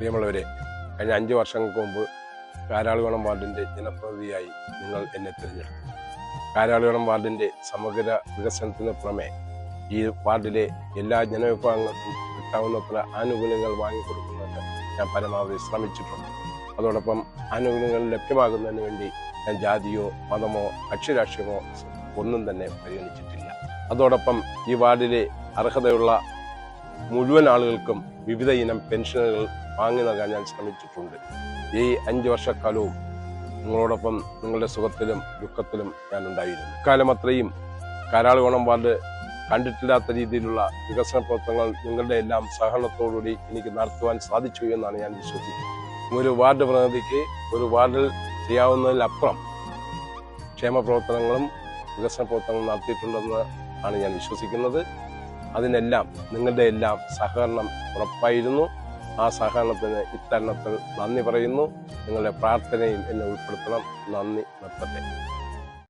പ്രിയമുള്ളവരെ കഴിഞ്ഞ അഞ്ച് വർഷങ്ങൾക്ക് മുമ്പ് കാരാളുകളം വാർഡിന്റെ ജനപ്രതിനിധിയായി നിങ്ങൾ എന്നെ തിരഞ്ഞെടുത്തു. കാരാളുകളം വാർഡിന്റെ സമഗ്ര വികസനത്തിന് പുറമെ ഈ വാർഡിലെ എല്ലാ ജനവിഭാഗങ്ങൾക്കും കിട്ടാവുന്നത്ര ആനുകൂല്യങ്ങൾ വാങ്ങിക്കൊടുക്കുന്നതിന് ഞാൻ പരമാവധി ശ്രമിച്ചിട്ടുണ്ട്. അതോടൊപ്പം ആനുകൂല്യങ്ങൾ ലഭ്യമാകുന്നതിന് വേണ്ടി ഞാൻ ജാതിയോ മതമോ കക്ഷിരാഷ്ട്രീയമോ ഒന്നും തന്നെ പരിഗണിച്ചിട്ടില്ല. അതോടൊപ്പം ഈ വാർഡിലെ അർഹതയുള്ള മുഴുവൻ ആളുകൾക്കും വിവിധ ഇനം പെൻഷനുകൾ വാങ്ങി നൽകാൻ ഞാൻ ശ്രമിച്ചിട്ടുണ്ട്. ഈ അഞ്ച് വർഷക്കാലവും നിങ്ങളോടൊപ്പം നിങ്ങളുടെ സുഖത്തിലും ദുഃഖത്തിലും ഞാൻ ഉണ്ടായിരുന്നു. ഇക്കാലം അത്രയും കാരാളുകോണം വാർഡ് കണ്ടിട്ടില്ലാത്ത രീതിയിലുള്ള വികസന പ്രവർത്തനങ്ങൾ നിങ്ങളുടെ എല്ലാം സഹകരണത്തോടുകൂടി എനിക്ക് നടത്തുവാൻ സാധിച്ചു എന്നാണ് ഞാൻ വിശ്വസിക്കുന്നത്. ഒരു വാർഡ് പ്രതിനിധിക്ക് ഒരു വാർഡിൽ ചെയ്യാവുന്നതിലപ്പുറം ക്ഷേമ പ്രവർത്തനങ്ങളും വികസന പ്രവർത്തനങ്ങളും നടത്തിയിട്ടുണ്ടെന്ന് ആണ് ഞാൻ വിശ്വസിക്കുന്നത്. അതിനെല്ലാം നിങ്ങളുടെ എല്ലാം സഹകരണം ഉറപ്പായിരുന്നു. ആ സഹകരണത്തിന് ഇത്തരണത്തിൽ നന്ദി പറയുന്നു. നിങ്ങളുടെ പ്രാർത്ഥനയിൽ എന്നെ ഉൾപ്പെടുത്തണം. നന്ദി നിർത്തട്ടെ